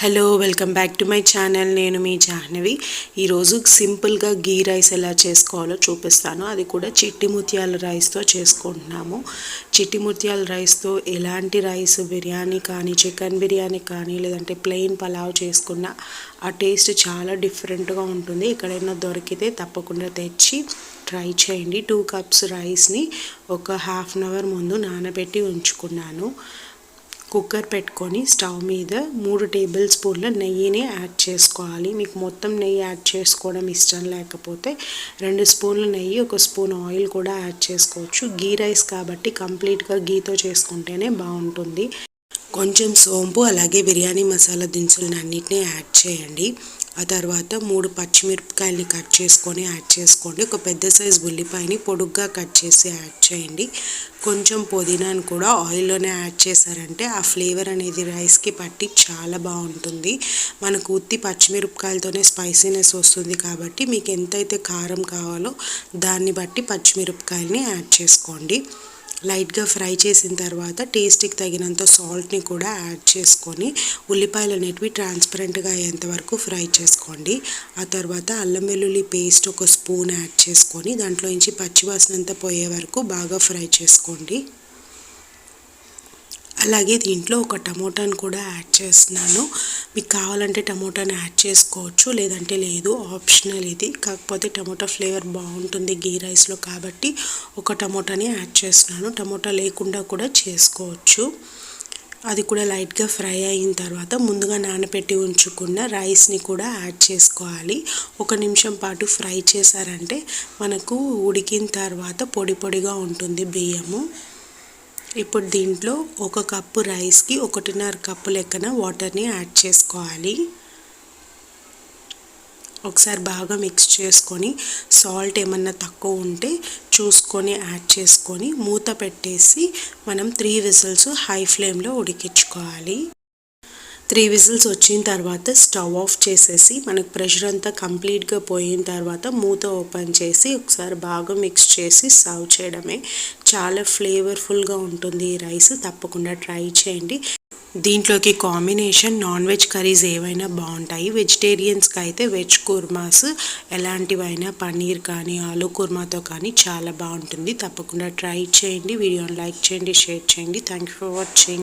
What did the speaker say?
Hello welcome back to my channel నేను మీ జాహ్నవి. ఈరోజు సింపుల్గా గీ రైస్ ఎలా చేసుకోవాలో చూపిస్తాను. అది కూడా చిట్టి ముత్యాల రైస్తో చేసుకుంటున్నాము. చిట్టి ముత్యాల రైస్తో ఎలాంటి రైస్ బిర్యానీ కానీ చికెన్ బిర్యానీ కానీ లేదంటే ప్లెయిన్ పలావ్ చేసుకున్న ఆ టేస్ట్ చాలా డిఫరెంట్గా ఉంటుంది. ఎక్కడైనా దొరికితే తప్పకుండా తెచ్చి ట్రై చేయండి. టూ కప్స్ రైస్ని ఒక హాఫ్ అన్ అవర్ ముందు నానబెట్టి ఉంచుకున్నాను. కుక్కర్ పెట్టుకొని స్టవ్ మీద మూడు టేబుల్ స్పూన్ల నెయ్యిని యాడ్ చేసుకోవాలి. మీకు మొత్తం నెయ్యి యాడ్ చేసుకోవడం ఇష్టం లేకపోతే రెండు స్పూన్ల నెయ్యి ఒక స్పూన్ ఆయిల్ కూడా యాడ్ చేసుకోవచ్చు. గీ రైస్ కాబట్టి కంప్లీట్గా గీతో చేసుకుంటేనే బాగుంటుంది. కొంచెం సోంపు అలాగే బిర్యానీ మసాలా దినుసులను అన్నిటినీ యాడ్ చేయండి. ఆ తర్వాత మూడు పచ్చిమిరపకాయలని కట్ చేసుకొని యాడ్ చేసుకోండి. ఒక పెద్ద సైజు ఉల్లిపాయని పొడుగ్గా కట్ చేసి యాడ్ చేయండి. కొంచెం పుదీనాను కూడా ఆయిల్లోనే యాడ్ చేశారంటే ఆ ఫ్లేవర్ అనేది రైస్కి పట్టి చాలా బాగుంటుంది. మనకు ఉత్తి పచ్చిమిరపకాయలతోనే స్పైసీనెస్ వస్తుంది కాబట్టి మీకు ఎంతైతే కారం కావాలో దాన్ని బట్టి పచ్చిమిరపకాయలని యాడ్ చేసుకోండి. లైట్గా ఫ్రై చేసిన తర్వాత టేస్ట్కి తగినంత సాల్ట్ని కూడా యాడ్ చేసుకొని ఉల్లిపాయలు అనేటివి ట్రాన్స్పరెంట్గా అయ్యేంతవరకు ఫ్రై చేసుకోండి. ఆ తర్వాత అల్లం వెల్లుల్లి పేస్ట్ ఒక స్పూన్ యాడ్ చేసుకొని దాంట్లో నుంచి పచ్చివాసనంతా పోయే వరకు బాగా ఫ్రై చేసుకోండి. అలాగే దీంట్లో ఒక టమోటాను కూడా యాడ్ చేస్తున్నాను. మీకు కావాలంటే టమోటాని యాడ్ చేసుకోవచ్చు లేదంటే లేదు ఆప్షనల్ ఇది. కాకపోతే టమోటా ఫ్లేవర్ బాగుంటుంది గీ రైస్లో కాబట్టి ఒక టమోటాని యాడ్ చేస్తున్నాను. టమోటా లేకుండా కూడా చేసుకోవచ్చు. అది కూడా లైట్గా ఫ్రై అయిన తర్వాత ముందుగా నానబెట్టి ఉంచుకున్న రైస్ని కూడా యాడ్ చేసుకోవాలి. ఒక నిమిషం పాటు ఫ్రై చేశారంటే మనకు ఉడికిన తర్వాత పొడి పొడిగా ఉంటుంది బియ్యము. ఇప్పుడు దీంట్లో ఒక కప్పు రైస్కి ఒకటిన్నర కప్పు లెక్కన వాటర్ని యాడ్ చేసుకోవాలి. ఒకసారి బాగా మిక్స్ చేసుకొని సాల్ట్ ఏమన్నా తక్కువ ఉంటే చూసుకొని యాడ్ చేసుకొని మూత పెట్టేసి మనం త్రీ విజిల్స్ హై ఫ్లేమ్లో ఉడికించుకోవాలి. త్రీ విజిల్స్ వచ్చిన తర్వాత స్టవ్ ఆఫ్ చేసేసి మనకు ప్రెషర్ అంతా కంప్లీట్గా పోయిన తర్వాత మూత ఓపెన్ చేసి ఒకసారి బాగా మిక్స్ చేసి సర్వ్ చేయడమే. చాలా ఫ్లేవర్ఫుల్గా ఉంటుంది ఈ రైస్. తప్పకుండా ట్రై చేయండి. దీంట్లోకి కాంబినేషన్ నాన్ వెజ్ కర్రీస్ ఏవైనా బాగుంటాయి. వెజిటేరియన్స్కి అయితే వెజ్ కుర్మాస్ ఎలాంటివైనా పన్నీర్ కానీ ఆలు కుర్మాతో కానీ చాలా బాగుంటుంది. తప్పకుండా ట్రై చేయండి. వీడియోని లైక్ చేయండి షేర్ చేయండి. Thank you for watching.